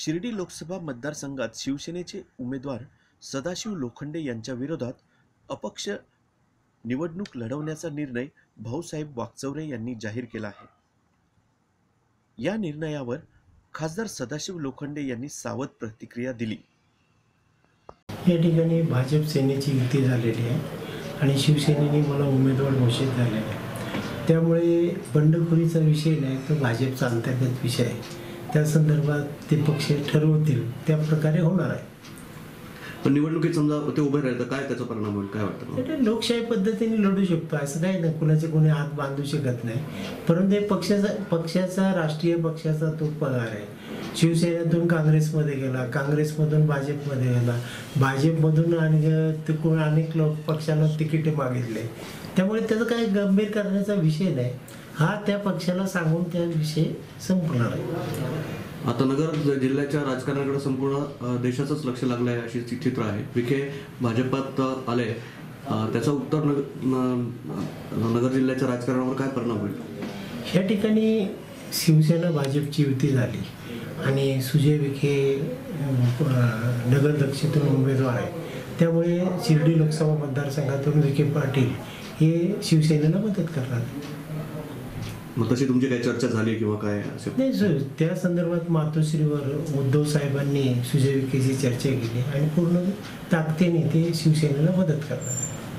शिर्डी लोकसभा मतदारसंघात शिवसेनेचे उमेदवार सदाशिव लोखंडे यांच्या विरोधात अपक्ष निवडणूक लढवण्याचा निर्णय भाऊसाहेब वागचौरे यांनी जाहीर केला आहे. या निर्णयावर खासदार सदाशिव लोखंडे यांनी सावध प्रतिक्रिया दिली. या ठिकाणी भाजप सेनेची युती झालेली आहे आणि शिवसेनेने मला उमेदवार घोषित झालेला आहे त्यामुळे बंडखोरीचा विषय नाही तो भाजपचा अंतर्गत विषय आहे. त्या संदर्भात ते पक्ष ठरवतील त्या प्रकारे होणार आहे. पण निवडणुकीत समजा ते उभे राहिले तर काय त्याचा परिणाम होईल? काय वाटतं लोकशाही पद्धतीने लढू शकतो असं काही नाही कुणाचे कोणी हात बांधू शकत नाही. परंतु हे पक्षाचा पक्षाचा राष्ट्रीय पक्षाचा तो पगार आहे. शिवसेनेतून काँग्रेसमध्ये गेला काँग्रेसमधून भाजपमध्ये गेला. भाजपमधून आणि तिकडून अनेक लोक पक्षाला तिकीटे मागितले. त्यामुळे त्याचा काही गंभीर करण्याचा विषय नाही. हा त्या पक्षाला सांगून त्या विषय संपणार आहे. आता नगर जिल्ह्याच्या राजकारणाकडे संपूर्ण देशाचंच लक्ष लागलं आहे अशी चित्र आहे. विखे भाजपात आले. त्याचा उत्तर नग- न- नगर जिल्ह्याच्या राजकारणावर काय परिणाम होईल? या ठिकाणी शिवसेना भाजपची युती झाली आणि सुजय विखे अं, नगर दक्षिणतून उमेदवार आहे त्यामुळे शिर्डी लोकसभा मतदारसंघातून विखे पाटील हे शिवसेनेला मदत करणार मग तशी तुमची काही चर्चा झाली किंवा काय नाही सर त्या संदर्भात मातोश्रीवर उद्धव साहेबांनी सुजय विखेची चर्चा केली आणि पूर्ण ताकदीने ते शिवसेनेला मदत करतात